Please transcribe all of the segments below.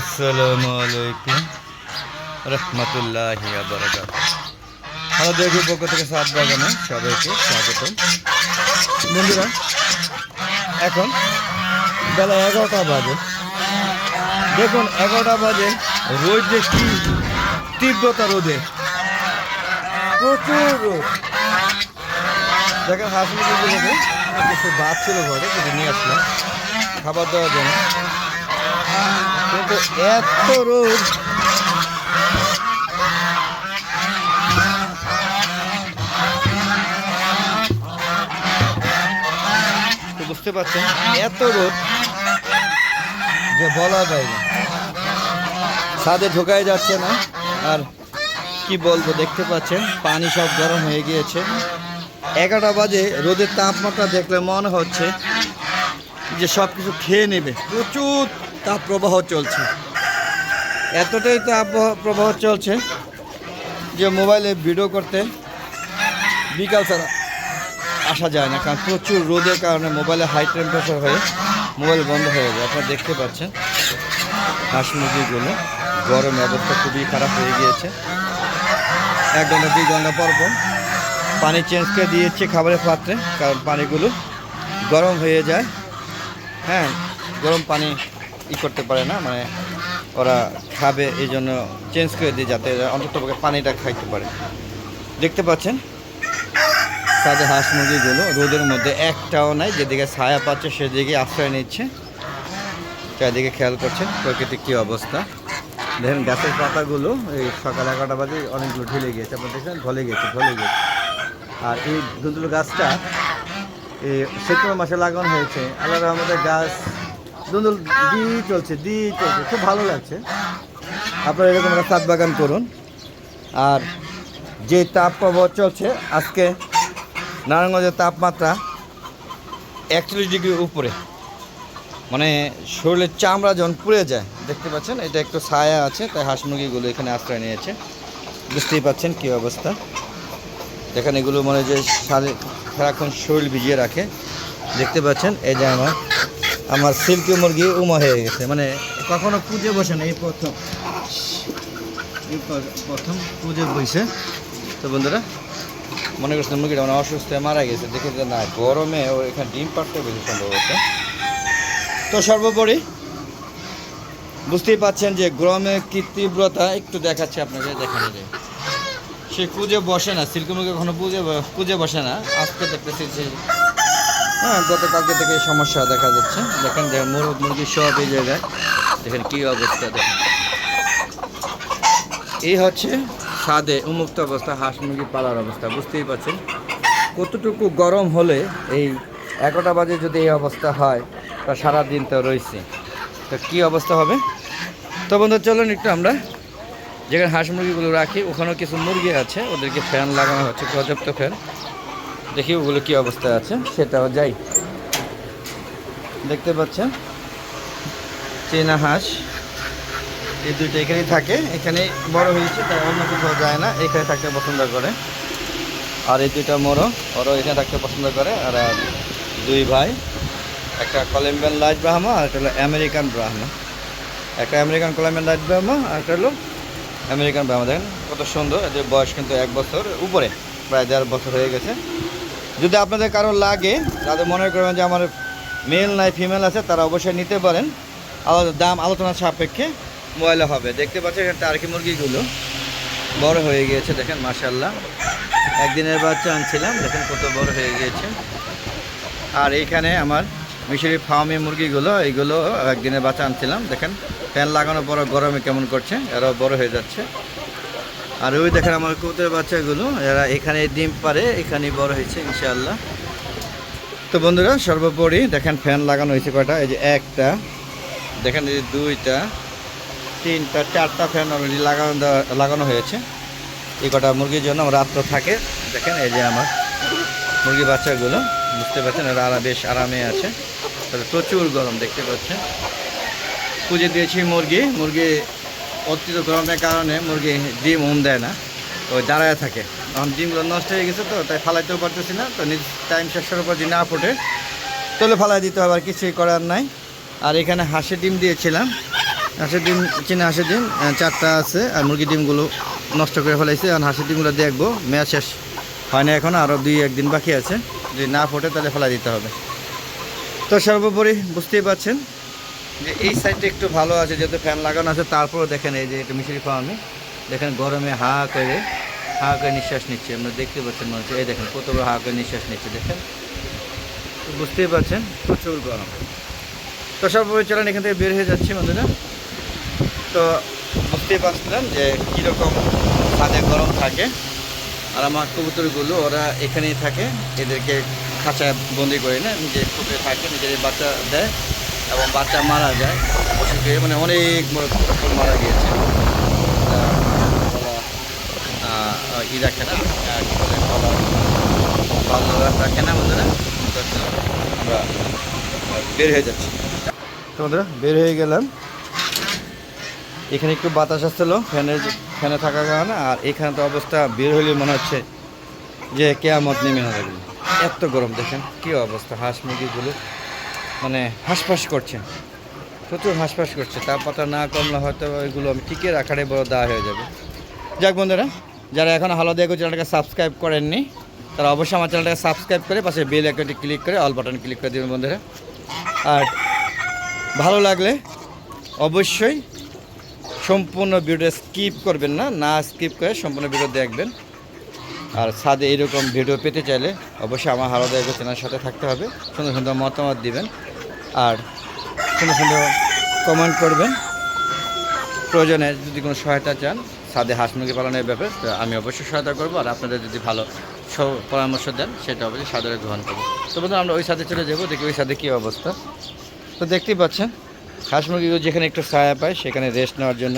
আসসালামু আলাইকুম রহমতুল্লাহ বারাকাত হ্যালো দেখি পক্ষ থেকে সাত বাগানে সবাইকে স্বাগতম। বন্ধুরা, এখন বেলা এগারোটা বাজে। দেখুন, এগারোটা বাজে। রোদ যে কি তীব্রতা রোদে। প্রচুর রোদ। দেখেন হাসপাতালে কিছু ছিল ঘরে, কিছু নিয়ে আসলাম। খাবার দেওয়ার জন্য। কিন্তু এত রোদ। বুঝতে পারছেন? এত রোদ। যে বলা যায় না। ছাদে ঢোকাই যাচ্ছে না। আর কি বলব, দেখতে পাচ্ছেন, পানি সব গরম হয়ে গিয়েছে। এগারোটা বাজে, রোদের তাপমাত্রা দেখলে মনে হচ্ছে যে সব কিছু খেয়ে নেবে। প্রচুর তাপ প্রবাহ চলছে। এতটাই তাপ প্রবাহ চলছে যে মোবাইলে ভিডিও করতে বিকাল ছাড়া আসা যায় না, কারণ প্রচুর রোদের কারণে মোবাইলে হাই টেম্পারেচার হয়ে মোবাইল বন্ধ হয়ে যায়। আপনারা দেখতে পাচ্ছেন হাঁস মুরগিগুলো গরম অবস্থা খুবই খারাপ হয়ে গিয়েছে। এক ঘণ্টা, দুই ঘণ্টা পর পর পানি চেঞ্জ করে দিয়েছি খাবারের পাত্রে, কারণ পানিগুলো গরম হয়ে যায়। হ্যাঁ গরম পানি ই করতে পারে না মানে ওরা খাবে এই জন্য চেঞ্জ করে দিই যাতে অন্তত পানিটা খাইতে পারে। দেখতে পাচ্ছেন? তাদের হাঁস মুরগিগুলো রোদের মধ্যে একটাও নাই, যেদিকে ছায়া পাচ্ছে সেদিকে আশ্রয় নিচ্ছে। চারিদিকে খেয়াল করছেন প্রকৃতির কী অবস্থা। দেখেন গাছের পাতাগুলো, এই সকাল এগারোটা বাজে অনেকগুলো ঢেলে গিয়েছে, আপনার দেখছেন? ঢলে গেছে ঢলে গেছে আর এই দুধুলো গাছটা, এই সেপ্টেম্বর মাসে লাগানো হয়েছে। আল্লাহ রহমতের গাছ দুন্দুল দি চলছে দি চলছে, খুব ভালো লাগছে। আপনারা এরকম একটা সাত বাগান করুন। আর যে তাপ চলছে, আজকে নারায়ণগঞ্জের তাপমাত্রা একচল্লিশ ডিগ্রির উপরে। মানে শরীরের চামড়া যখন পুড়ে যায়, দেখতে পাচ্ছেন, এটা একটু ছায়া আছে, তাই হাঁস মুরগিগুলো এখানে আশ্রয় নিয়েছে। বুঝতেই পাচ্ছেন কী অবস্থা। এখানে এগুলো মানে যে সারে সারাক্ষণ শরীর ভিজিয়ে রাখে। দেখতে পাচ্ছেন, এই যে আমার আমার সিল্কি মুরগি উমা হয়ে গেছে মানে কখনো পুজো বসে না, এই প্রথম। প্রথম পুজো বইছে তো বন্ধুরা, মনে করছিলাম মুরগিটা মানে অসুস্থ মারা গেছে, দেখে যে না, গরমে ও এখানে ডিম পাড়তে বেশি সম্ভবত তো সর্বোপরি বুঝতেই পাচ্ছেন যে গরমে কি তীব্রতা, একটু দেখাচ্ছে আপনাকে, দেখানো যায়। সে পুজো বসে না, সিল্ক মুরগি কখনো পুজো পুজো বসে না, আজকে দেখতেছি যে হ্যাঁ গতকালকে থেকে সমস্যা দেখা যাচ্ছে। দেখেন যে মুরগ, মুরগি সব এই জায়গায়। দেখেন কী অবস্থা, দেখেন। এই হচ্ছে ছাদে উন্মুক্ত অবস্থা, হাঁস মুরগি পালার অবস্থা, বুঝতেই পারছেন? কতটুকু গরম হলে এই এগারোটা বাজে যদি এই অবস্থা হয়, তা সারাদিন তো রয়েছে। তো কী অবস্থা হবে? তো বন্ধু, চলুন একটু আমরা যেখানে হাঁস মুরগিগুলো রাখি, ওখানেও কিছু মুরগি আছে, ওদেরকে ফ্যান লাগানো হচ্ছে, পর্যাপ্ত ফ্যান। দেখি ওগুলো কি অবস্থায় আছে, সেটাও যাই। দেখতে পাচ্ছেন? চীনা হাঁস। এই দুইটা এখানেই থাকে। এখানে বড় হয়েছে, তাই অন্য কোথাও যায় না। এখানে থাকতে পছন্দ করে। আর এই দুইটা মোরো ওরও এখানে থাকতে পছন্দ করে। আর দুই ভাই। একটা কলম্বিয়ান লাইট ব্রাহ্মা আর একটা হলো আমেরিকান ব্রাহ্মা একটা আমেরিকান কলম্বিয়ান লাইট ব্রাহ্মা আর একটা হলো আমেরিকান ব্রাহ্মা দেখেন কত সুন্দর, এদের বয়স কিন্তু এক বছর উপরে, প্রায় দেড় বছর হয়ে গেছে। যদি আপনাদের কারও লাগে তাদের মনে করেন যে আমার মেল নাই ফিমেল আছে, তারা অবশ্যই নিতে পারেন। দাম আলোচনা সাপেক্ষে ময়লা হবে। দেখতে পাচ্ছেন এখানে টার্কি মুরগিগুলো বড় হয়ে গিয়েছে, দেখেন মাশাল্লাহ একদিনের বাচ্চা আনছিলাম, দেখেন কত বড় হয়ে গিয়েছে। আর এইখানে আমার মিশরি ফার্মি মুরগিগুলো, এইগুলো একদিনের বাচ্চা আনছিলাম, দেখেন। ফ্যান লাগানোর পর গরমে কেমন করছে, এরাও বড় হয়ে যাচ্ছে। আর ওই দেখেন আমার কবুতরের বাচ্চাগুলো, এরা এখানে ডিম পারে এখানে বড় হয়েছে, ইনশাআল্লাহ। তো বন্ধুরা, সর্বোপরি দেখেন ফ্যান লাগানো হয়েছে কয়টা? এই যে একটা, দেখেন এই যে দুইটা, তিনটা, চারটা ফ্যান অলরেডি লাগানো লাগানো হয়েছে। এই কটা মুরগির জন্য রাত্র থাকে। দেখেন এই যে আমার মুরগি বাচ্চাগুলো, বুঝতে পারছেন? এরা আরা- বেশ আরামে আছে। তবে প্রচুর গরম, দেখতে পাচ্ছেন? পুজো দিয়েছি মুরগি মুরগি অতিরিক্ত গরমের কারণে মুরগি ডিম উম দেয় না, ওই দাঁড়ায় থাকে। এখন ডিমগুলো নষ্ট হয়ে গেছে তো, তাই ফালাইতেও পারতেছি না, তো নিজ টাইম শেষের উপর যদি না ফোটে, তাহলে ফালাই দিতে হবে, আর কিছুই করার নাই। আর এখানে হাঁসের ডিম দিয়েছিলাম, হাঁসের ডিম, চীনা হাঁসের ডিম চারটা আছে, আর মুরগির ডিমগুলো নষ্ট করে ফেলাইছে। আর হাঁসের ডিমগুলো দেখব, মেয়াদ শেষ হয় না এখন আরও দুই, একদিন বাকি আছে। যদি না ফোটে, তাহলে ফেলা দিতে হবে। তো সর্বোপরি বুঝতেই পারছেন যে এই সাইডটা একটু ভালো আছে, যেহেতু ফ্যান লাগানো আছে, তারপরেও দেখেন এই যে একটু মিশরি ফার্মে দেখেন গরমে হা করে হা করে নিঃশ্বাস নিচ্ছে। আমরা দেখতে পাচ্ছেন মনে হচ্ছে, এই দেখেন কত বড় হা করে নিঃশ্বাস নিচ্ছে, দেখেন। বুঝতেই পারছেন, প্রচুর গরম। তো সব চলেন এখান থেকে বের হয়ে যাচ্ছে বন্ধুরা। তো বুঝতেই পারছিলাম যে কীরকম ছাদে গরম থাকে। আর আমার কবুতরগুলো, ওরা এখানেই থাকে। এদেরকে খাঁচায় বন্দি করে না নিজে ফুটে থাকে, নিজের বাচ্চা দেয়। এবং বাচ্চা মারা যায় অসুখে মানে অনেক মারা গিয়েছে। ই রাখে না? কি বলে রাখে না বন্ধুরা? আমরা বের হয়ে যাচ্ছি। তো বন্ধুরা, বের হয়ে গেলাম। এখানে একটু বাতাস আসছিল, ফ্যানের ফ্যানে থাকার কারণে, আর এখানে তো অবস্থা বের হইলে মনে হচ্ছে যে কেয়ামত নেমে না লাগবে এত গরম, দেখেন কী অবস্থা, হাঁস মুরগিগুলো। মানে হাঁসফাঁস করছে। প্রচুর হাঁসফাঁস করছে। তাপমাত্রা না কমলে হয়তো ওইগুলো আমি টিকে রাখারে বড় দেওয়া হয়ে যাবে। যাক বন্ধুরা, যারা এখন হালো দেখো চ্যানেলটাকে সাবস্ক্রাইব করেননি, তারা অবশ্যই আমার চ্যানেলটাকে সাবস্ক্রাইব করে পাশে বেল আইকনটি ক্লিক করে অল বাটন ক্লিক করে দেবেন বন্ধুরা। আর ভালো লাগলে অবশ্যই সম্পূর্ণ ভিডিও স্কিপ করবেন না না স্কিপ করে সম্পূর্ণ ভিডিও দেখবেন। আর ছাদে এরকম ভিডিও পেতে চাইলে অবশ্যই আমার হারাদা এগো চ্যানেলের সাথে থাকতে হবে। সুন্দর সুন্দর মতামত দিবেন আর সুন্দর সুন্দর কমেন্ট করবেন। প্রয়োজনে যদি কোনো সহায়তা চান ছাদে হাঁস মুরগি পালনের ব্যাপারে, তো আমি অবশ্যই সহায়তা করব। আর আপনাদের যদি ভালো পরামর্শ দেন, সেটা অবশ্যই সাদরে গ্রহণ করব। তো বন্ধু আমরা ওই সাথে চলে যাব, দেখি ওই সাথে কী অবস্থা। তো দেখতেই পাচ্ছেন, হাঁস মুরগিগুলো যেখানে একটু ছায়া পায়, সেখানে রেস্ট নেওয়ার জন্য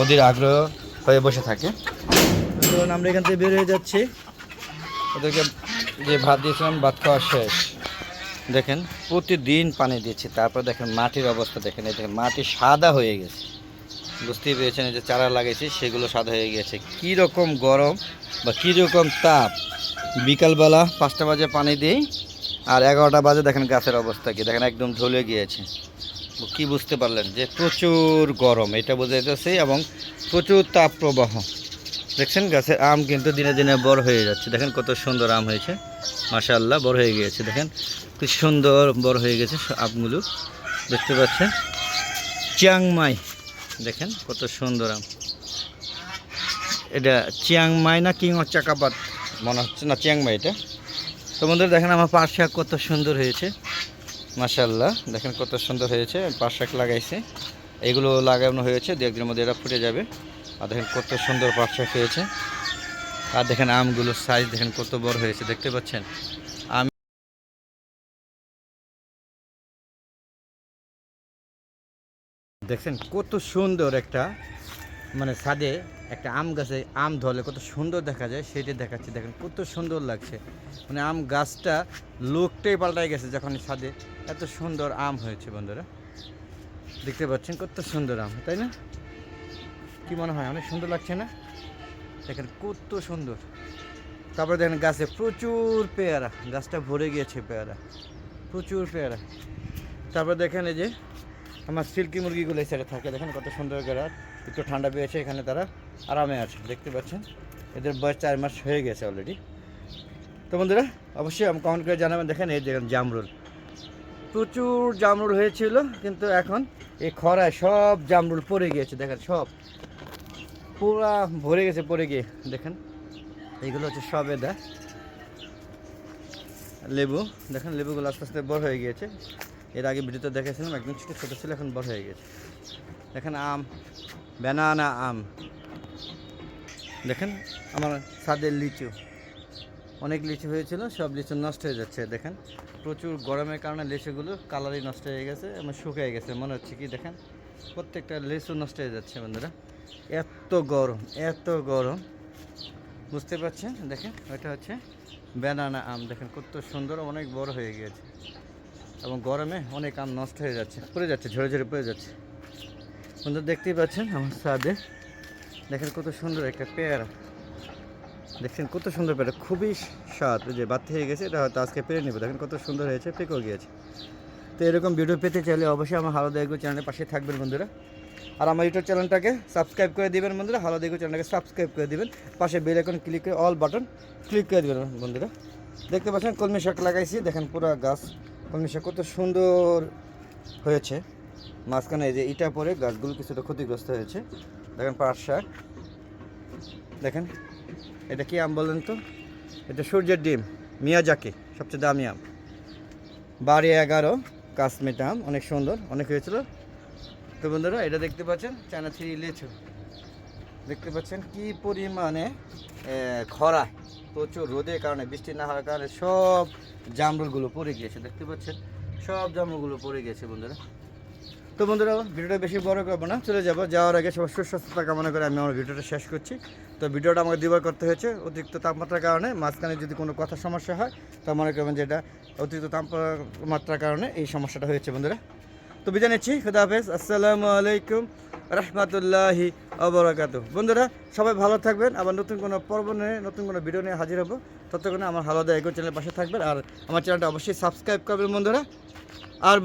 ওদের আগ্রহ হয়ে বসে থাকে। চলুন, আমরা এখান থেকে বের হয়ে যাচ্ছি। ওদেরকে যে ভাত দিয়েছিলাম, ভাত খাওয়া শেষ। দেখেন, প্রতিদিন পানি দিচ্ছি। তারপর দেখেন, মাটির অবস্থা দেখেন। এই দেখেন, মাটি সাদা হয়ে গেছে। বুঝতেই পেরেছেন যে চারা লাগাইছি, সেগুলো সাদা হয়ে গেছে। কী রকম গরম বা কী রকম তাপ? বিকালবেলা পাঁচটা বাজে পানি দিই, আর এগারোটা বাজে দেখেন গাছের অবস্থা কি। দেখেন, একদম ঢলে গিয়েছে। কি বুঝতে পারলেন যে প্রচুর গরম, এটা বোঝা যাচ্ছে এবং প্রচুর তাপ প্রবাহ দেখছেন গাছের আম কিন্তু দিনে দিনে বড় হয়ে যাচ্ছে। দেখেন কত সুন্দর আম হয়েছে। মাশাআল্লাহ, বড় হয়ে গিয়েছে। দেখেন কি সুন্দর বড় হয়ে গেছে আমগুলো। দেখতে পাচ্ছেন? চিয়াংমাই। দেখেন কত সুন্দর আম। এটা চিয়াংমাই না কিং চাকাপাত? মনে হচ্ছে না, চিয়াংমাই এটা। তো বন্ধুরা, দেখেন আমার পাট শাক কত সুন্দর হয়েছে। মাশাল্লাহ দেখেন কত সুন্দর হয়েছে। পাট শাক লাগাইছে। এগুলো লাগানো হয়েছে দু একদিনের মধ্যে এটা ফুটে যাবে। আর দেখেন কত সুন্দর পাট শাক হয়েছে আর দেখেন আমগুলোর সাইজ দেখেন কত বড় হয়েছে, দেখতে পাচ্ছেন? আম দেখছেন কত সুন্দর একটা মানে ছাদে একটা আম গাছে আম ধরলে কত সুন্দর দেখা যায় সেটা দেখাচ্ছে। দেখেন কত সুন্দর লাগছে। মানে আম গাছটা লোকটাই পাল্টাই গেছে যখন ছাদে এত সুন্দর আম হয়েছে, বন্ধুরা। দেখতে পাচ্ছেন কত সুন্দর আম, তাই না? কি মনে হয়? অনেক সুন্দর লাগছে না? দেখেন কত সুন্দর। তারপরে দেখেন গাছে প্রচুর পেয়ারা, গাছটা ভরে গিয়েছে পেয়ারা, প্রচুর পেয়ারা। তারপরে দেখেন এই যে আমার সিল্কি মুরগিগুলো এই সাইডে থাকে, দেখেন কত সুন্দর করে। একটু ঠান্ডা পেয়েছে এখানে তারা, আরামে আছে, দেখতে পাচ্ছেন? এদের বয়স চার মাস হয়ে গেছে অলরেডি তো বন্ধুরা, অবশ্যই আমি কমেন্ট করে জানাবেন। দেখেন এই দেখেন জামরুল। প্রচুর জামরুল হয়েছিল, কিন্তু এখন এই খরায় সব জামরুল পড়ে গিয়েছে, দেখেন সব। পুরা ভরে গেছে, পড়ে গিয়ে। দেখেন, এইগুলো হচ্ছে সবেদা লেবু, দেখেন, লেবুগুলো আস্তে আস্তে বড় হয়ে গিয়েছে। এর আগে ভিডিওতে দেখেছিলাম, একদম ছোটো ছোটো ছিল, এখন বড় হয়ে গেছে দেখেন, আম ব্যানানা আম। দেখেন, আমার ছাদের লিচু। অনেক লিচু হয়েছিল, সব লিচু নষ্ট হয়ে যাচ্ছে, দেখেন। প্রচুর গরমের কারণে লিচুগুলো কালারই নষ্ট হয়ে গেছে এবং শুকিয়ে গেছে, মনে হচ্ছে কি, দেখেন। প্রত্যেকটা লিচু নষ্ট হয়ে যাচ্ছে বন্ধুরা। এত গরম এত গরম। বুঝতে পারছেন? দেখেন ওইটা হচ্ছে ব্যানানা আম। দেখেন, কত সুন্দর, অনেক বড় হয়ে গিয়েছে। এবং গরমে অনেক আম নষ্ট হয়ে যাচ্ছে, পড়ে যাচ্ছে, ঝরে ঝরে পড়ে যাচ্ছে। বন্ধু, দেখতেই পাচ্ছেন আমার সাদে দেখেন, কত সুন্দর একটা পেয়ারা। দেখছেন, কত সুন্দর পেয়ারা, খুবই স্বাদ। যে বাদ হয়ে গেছে, এটা হয়তো আজকে পেরে নেবে। দেখেন, কত সুন্দর হয়েছে, পেকেও গিয়েছে। তো এরকম ভিডিও পেতে চাইলে অবশ্যই আমার হালো দেখো চ্যানেলের পাশে থাকবেন বন্ধুরা। আর আমার ইউটিউব চ্যানেলটাকে সাবস্ক্রাইব করে দেবেন বন্ধুরা হালো দেখো চ্যানেলটাকে সাবস্ক্রাইব করে দিবেন। পাশে বেল আইকন ক্লিক করে অল বাটন ক্লিক করে দিবেন বন্ধুরা। দেখতে পাচ্ছেন কলমি শাক লাগাইছি, দেখেন পুরো গাছ, কলমি শাক কত সুন্দর হয়েছে। মাঝখানে যে ইটা পরে গাছগুলো কিছুটা ক্ষতিগ্রস্ত হয়েছে। দেখেন পাট শাক। দেখেন, এটা কি আম বলেন তো? এটা সূর্যের ডিম, মিয়াজাকি, সবচেয়ে দামি আম। বাড়ি এগারো। কাশ্মীর আম অনেক সুন্দর, অনেক হয়েছিল। তো বন্ধুরা, এটা দেখতে পাচ্ছেন, চায়না থ্রি লিচু। দেখতে পাচ্ছেন কি পরিমাণে খরা, প্রচুর রোদের কারণে, বৃষ্টি না হওয়ার কারণে সব জামরুলগুলো পড়ে গিয়েছে। দেখতে পাচ্ছেন, সব জামরুলগুলো পড়ে গিয়েছে বন্ধুরা। তো বন্ধুরা, ভিডিওটা বেশি বড় করব না, চলে যাব। যাওয়ার আগে সবার সুস্বাস্থ্যতা কামনা করে আমি আমার ভিডিওটা শেষ করছি। তো ভিডিওটা আমাকে দুবার করতে হয়েছে, অতিরিক্ত তাপমাত্রার কারণে। মাঝখানে যদি কোনো কথা সমস্যা হয়, তো মনে করবেন যে এটা অতিরিক্ত তাপমাত্রার কারণে এই সমস্যাটা হয়েছে, বন্ধুরা। তো বিদায় নিচ্ছি, খুদা হাফেজ, আসসালামু আলাইকুম রহমতুল্লাহি অবরাকাত বন্ধুরা, সবাই ভালো থাকবেন, আবার নতুন কোনো পর্ব নিয়ে, নতুন কোনো ভিডিও নিয়ে হাজির হব। ততক্ষণে আমার হালাদা এগো চ্যানেলের পাশে থাকবেন, আর আমার চ্যানেলটা অবশ্যই সাবস্ক্রাইব করবেন, বন্ধুরা। আর